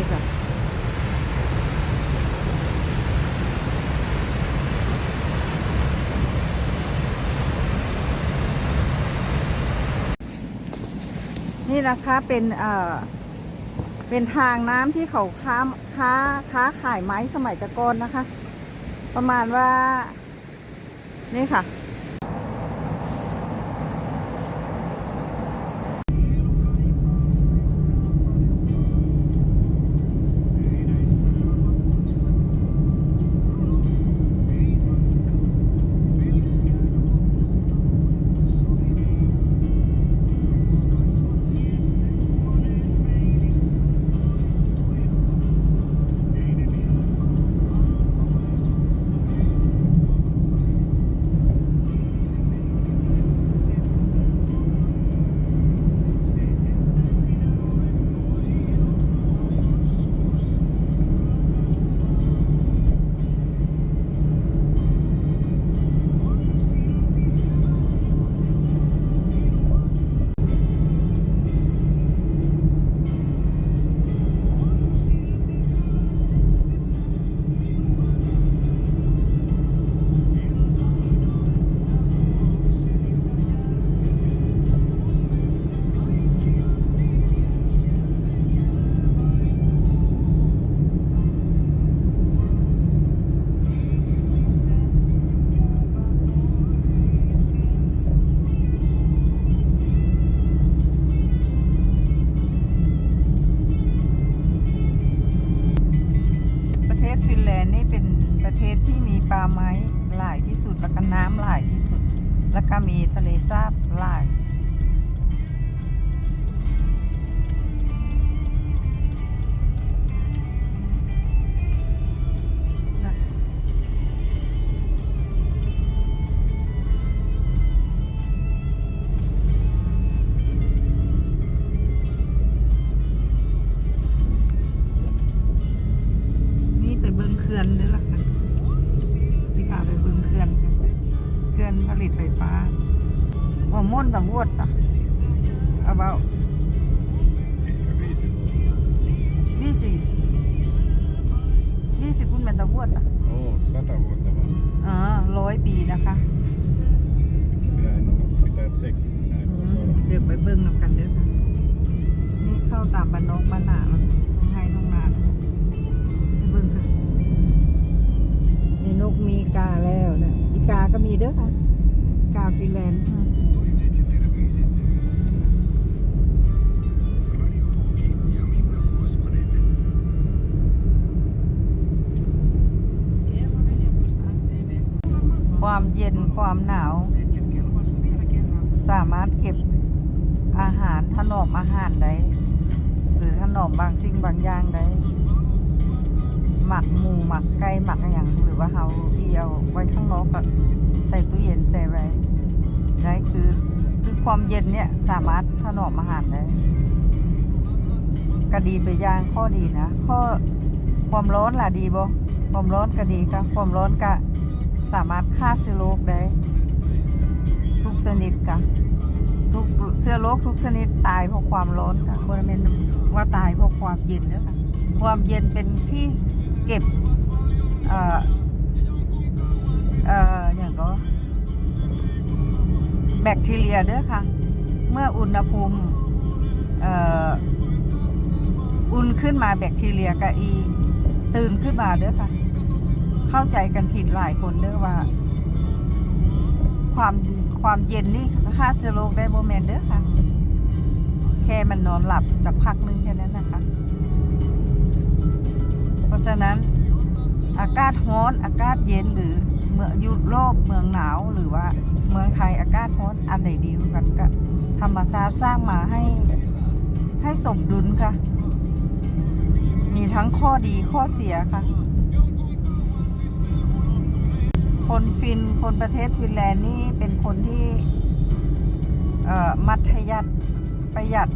นี่ค่ะนี่นะคะเป็นเอ่อเป็นทางน้ำที่เขาค้าค้าค้าขายไม้สมัยตะกอนนะคะ ประมาณว่า นี่ค่ะามบ้านนกบ้านหนาแล้วท้องให้ท้องนาแล้วไปเบิ้งค่ะ มีนกมีกาแล้วเนี่ยอีกาก็มีเด้อค่ะ กาฟินแลนด์ค่ะความเย็นความหนาว สามารถเก็บอาหารถนอมอาหารได้ นอมบางสิ่งบางอย่างได้หมักหมูหมักไก่หมักอะไรอย่างหรือว่าเฮาที่เอาไว้ข้างนอกก็ใส่ตู้เย็นใส่ไว้ได้คือคือความเย็นเนี่ยสามารถถนอมอาหารได้ก็ดีไปย่างข้อดีนะข้อความร้อนล่ะดีบ่ความร้อนก็ดีค่ะความร้อนก็สามารถฆ่าเชื้อโรคได้ทุกชนิดค่ะ ทุกเชื้อโรคทุกชนิดตายเพราะความร้อนค่ะบริเวณว่าตายเพราะความเย็นด้วค่ะความเย็นเป็นที่เก็บ เอ่อ เอ่ออย่างก็ แบคทีเรียเด้อค่ะ เมื่ออุณหภูมิ เอ่อ อุ่นขึ้นมาแบคทีเรียกับอี ตื่นขึ้นมาเด้อค่ะ เข้าใจกันผิดหลายคนเด้อว่า ความ ความเย็นนี่ฆ่าเชื้อโรคได้โมเมนเด้อค่ะ แค่มันนอนหลับจากพักนึงแค่นั้นนะคะ เพราะฉะนั้นอากาศร้อนอากาศเย็นหรือเมืองยุโรปเมืองหนาวหรือว่าเมืองไทยอากาศร้อนอันไหนดีกันก็ธรรมชาติสร้างมาให้ให้สมดุลค่ะ มีทั้งข้อดีข้อเสียค่ะ คนฟินคนประเทศฟินแลนด์นี่เป็นคนที่มัธยัติประหยัด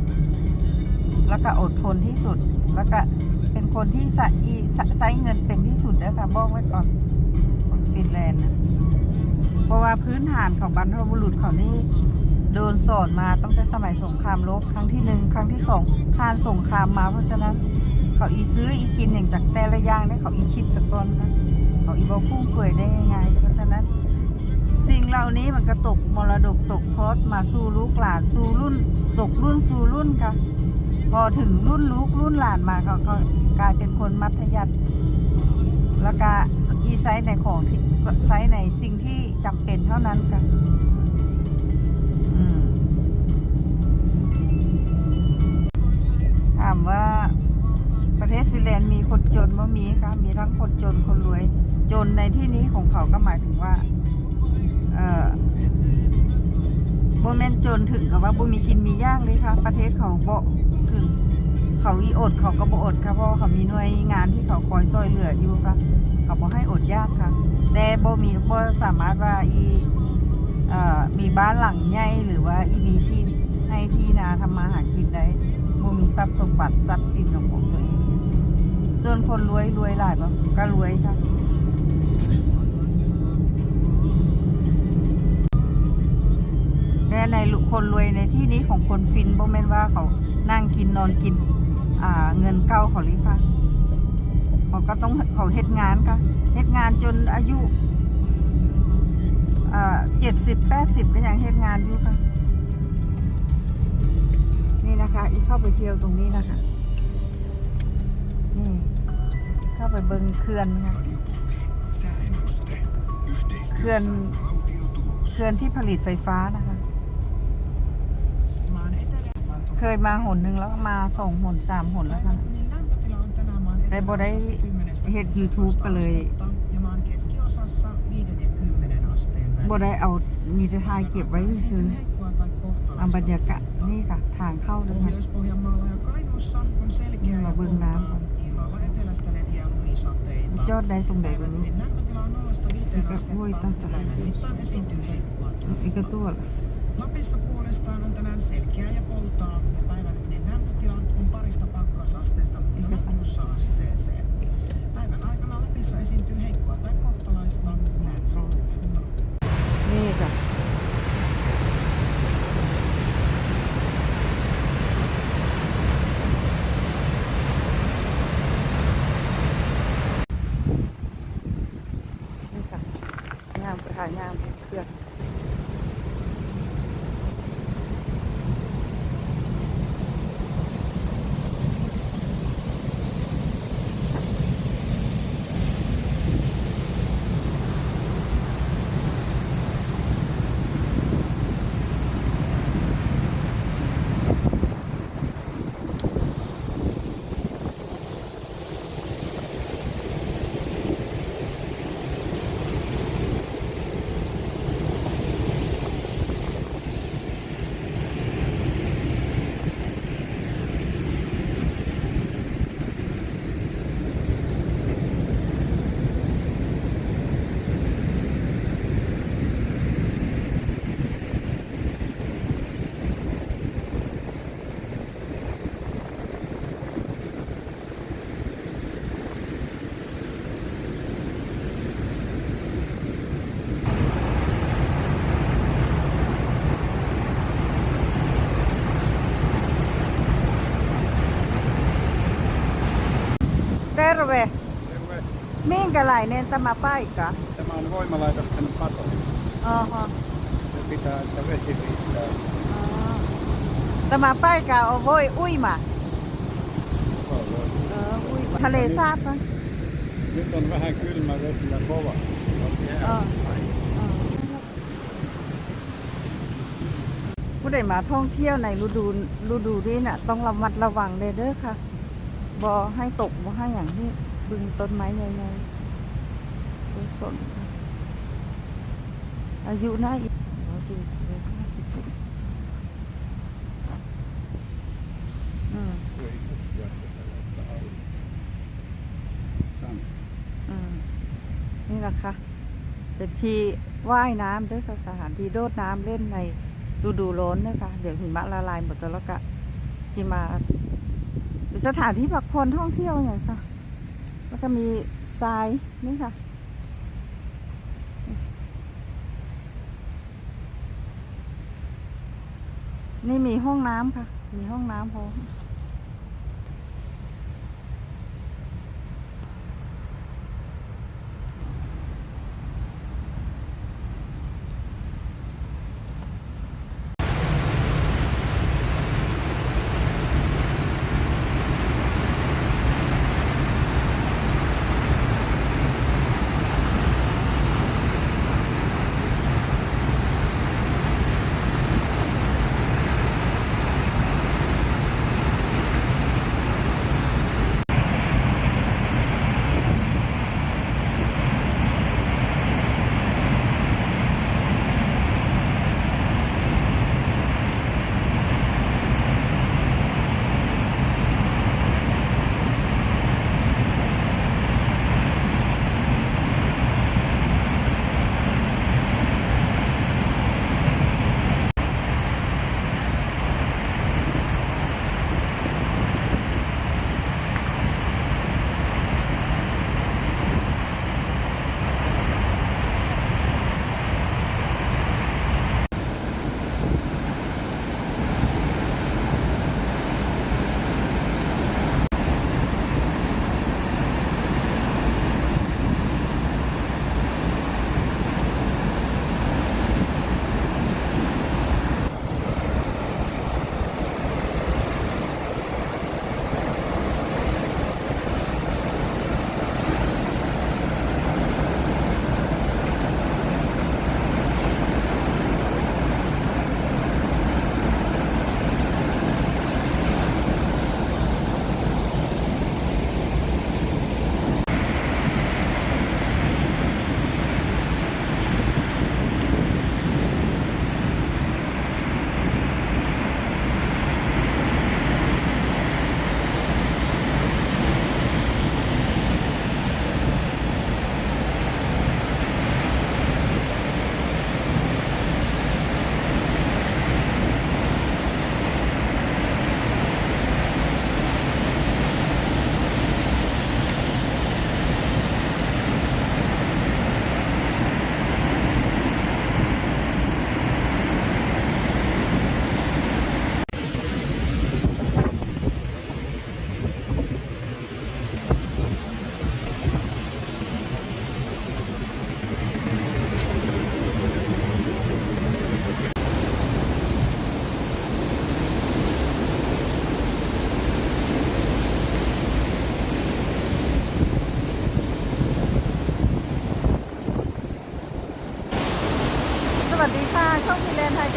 แล้วก็อดทนที่สุด แล้วก็เป็นคนที่ใส่ใช้เงินเป็นที่สุดนะคะบอกไว้ก่อนคนฟินแลนด์นะเพราะว่าพื้นฐานของบรรพบุรุษเขานี่โดนสอนมาตั้งแต่สมัยสงครามโลกครั้งที่หนึ่งครั้งที่สองผ่านสงครามมาเพราะฉะนั้น เขาอีซื้ออีกินอย่างจากแต่ละอย่างได้เขาอีคิดสักอนนะ เขาอีบอฟุ่มเฟือยได้ง่ายๆเพราะฉะนั้นสิ่งเหล่านี้มันก็ตกมรดกตกทอดมาสู่ลูกหลานสู่รุ่น ตกรุ่นสู่รุ่นค่ะพอถึงรุ่นลูกรุ่นหลานมาก็ก็กลายเป็นคนมัธยัติแล้วก็อีไซส์ในของไซส์ในสิ่งที่จำเป็นเท่านั้นค่ะถามว่าประเทศฟินแลนด์มีคนจนว่ามีค่ะมีทั้งคนจนคนรวย จนในที่นี้ของเขาก็หมายถึงว่า เอ่อโมเมนจนถึงกับว่าบ่มีกินมีย่างเลยค่ะ ประเทศเขาบ่ถึงเขาอีอดเขาก็บ่อดค่ะเพราะเขามีหน่วยงานที่เขาคอยช่วยเหลืออยู่ค่ะ เขาบ่ให้อดยากค่ะ แต่บ่มีบ่สามารถว่าอีเอ่อมีบ้านหลังใหญ่หรือว่าอีมีที่ให้ที่นาทำมาหากินได้บ่มีทรัพย์สมบัติทรัพย์สินของของตัวเองส่วนคนรวยรวยหลายบ่ก็รวยค่ะ แต่ในคนรวยในที่นี้ของคนฟินบ่แม่นว่าเขานั่งกินนอนกินอ่าเงินเก่าเขาเลยค่ะเขาก็ต้องเขาเฮ็ดงานค่ะเฮ็ดงานจนอายุอ่าเจ็ดสิบแปดสิบก็ยังเฮ็ดงานอยู่ค่ะนี่นะคะ อีกเข้าไปเที่ยวตรงนี้นะคะนี่เข้าไปเบิงเขื่อนค่ะ Sääennuste. Kyllä. Yhteistyössä valtiotulos. เขื่อนที่ผลิตไฟฟ้านะคะ เคยมาหนหนึ่งแล้วมาสองหนสามหนแล้วค่ะแต่บอได้เห็ดยูทูบกัไปเลยบอได้เอามีแต่ทายเก็บไว้ซื้ออันบรรยากาศนี่ค่ะ ทางเข้าด้วยค่ะนี่มาเบิ้งน้ำก่นจอดได้ตรงไหนบ้างอีกตัวห้วยตั้งแต่อีกตัวล Lapissa puolestaan on tänään selkeää ja poutaa ja päivällinen lämpötila on parista pakkasasteesta muutama Mikä? plussasteeseen. Päivän aikana Lapissa esiintyy heikkoa tai kohtalaista länsituulta. นี่ Terve! Terve. Minkälainen tämä paikka? Tämä on voimalaitoksen pato. Oho. Se pitää, että vesi riittää. Aa. Tämä paikka on voi uima. Joo, joo. uima. ทะเลสาบปะ Nyt on vähän kylmä vesi ja kova. On jää. Joo. ผู้ใดมาท่องเที่ยวในฤดูฤดูนี้น่ะ ต้องระมัดระวังเลยเด้อค่ะ บอให้ตกบอให้อย่างที่บึงต้นไม้ใหญ่ๆต้นสนค่ะอายุน่าอีกร้อยปีร้อยห้าสิบปีอืม Sam. อืมนี่แหละค่ะเป็นที่ว่ายน้ำด้วยค่ะสถานที่โดดน้ำเล่นในฤดูร้อนด้วยค่ะเดี๋ยวหิมะละลายหมดแล้วก็หิมะ เป็นสถานที่พักผ่อนท่องเที่ยวไงค่ะ แล้วก็มีทรายนี่ค่ะ นี่มีห้องน้ำค่ะ มีห้องน้ำพร้อม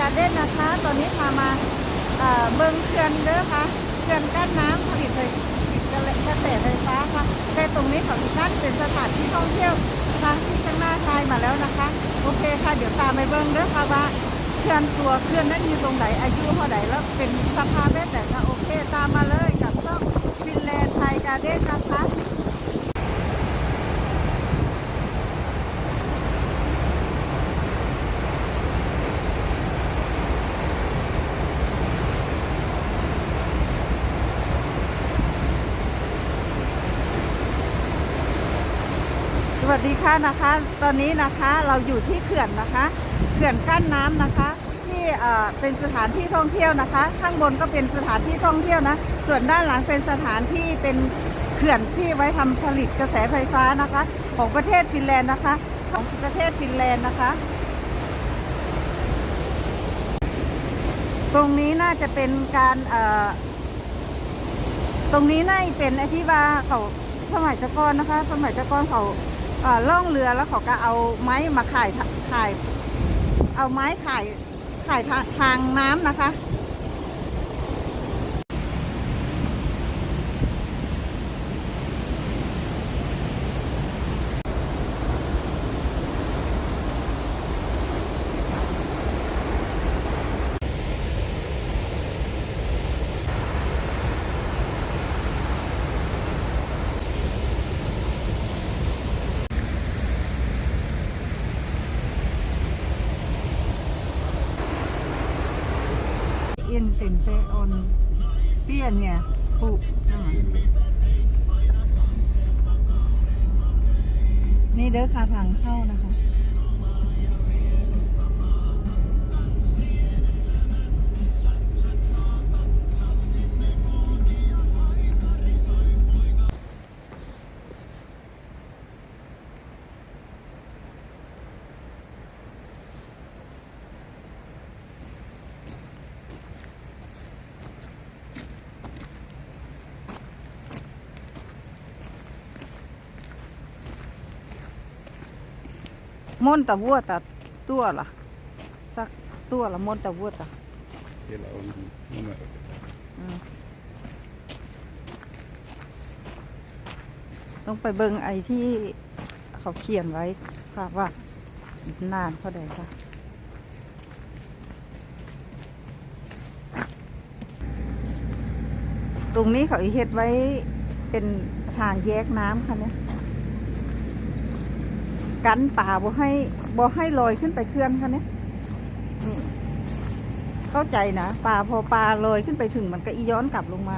การเด้นนะคะ ตอนนี้พามาเอ่อเบิงเขื่อนเด้อค่ะเขื่อนกั้นน้ำผลิตไฟกระแสไฟฟ้าค่ะแต่ตรงนี้เขาที่กั้นเป็นสถานที่ท่องเที่ยวทางที่ข้างหน้าชายมาแล้วนะคะ โอเคค่ะ เดี๋ยวตามไปเบิงเด้อค่ะว่าเขื่อนตัวเขื่อนนั้นอยู่ตรงไหนอายุเท่าไหร่แล้วเป็นสภาพแบบไหนคะโอเค ตามมาเลยกับช่องฟินแลนด์ไทยการเด้น วัสดีค่ะนะคะ ตอนนี้นะคะเราอยู่ที่เขื่อนนะคะ เขื่อนกั้นน้ำนะคะ ที่เป็นสถานที่ท่องเที่ยวนะคะ ข้างบนก็เป็นสถานที่ท่องเที่ยวนะ ส่วนด้านหลังเป็นสถานที่เป็นเขื่อนที่ไว้ทำผลิตกระแสไฟฟ้านะคะ ของประเทศฟินแลนด์นะคะ ของประเทศฟินแลนด์นะคะ ตรงนี้น่าจะเป็นการเอ่อตรงนี้น่าจะเป็นอที่ว่าเขาสมัยตะกอนนะคะ สมัยตะกอนเขา ล่องเรือแล้วเขาก็เอาไม้มาขายขาย เอาไม้ขายขายทางทางน้ำนะคะ อินสินเซออนเปียนเนี่ยผุนี่เด้อค่ะทางเข้านะคะ มนตะวัวตะตัวล่ะสักตัวละมนตะวัวตะ Siellä on numero. อืมต้องไปเบิงไอ้ที่เขาเขียนไว้ค่ะว่านานเท่าใดค่ะตรงนี้เขาเฮ็ดไว้เป็นทางแยกน้ำค่ะเนี่ย กันป่าบ่ให้บ่ให้ลอยขึ้นไปเคลื่อนค่ะเนี่ยนี่เข้าใจนะป่าพอปลาลอยขึ้นไปถึงมันก็อีย้อนกลับลงมา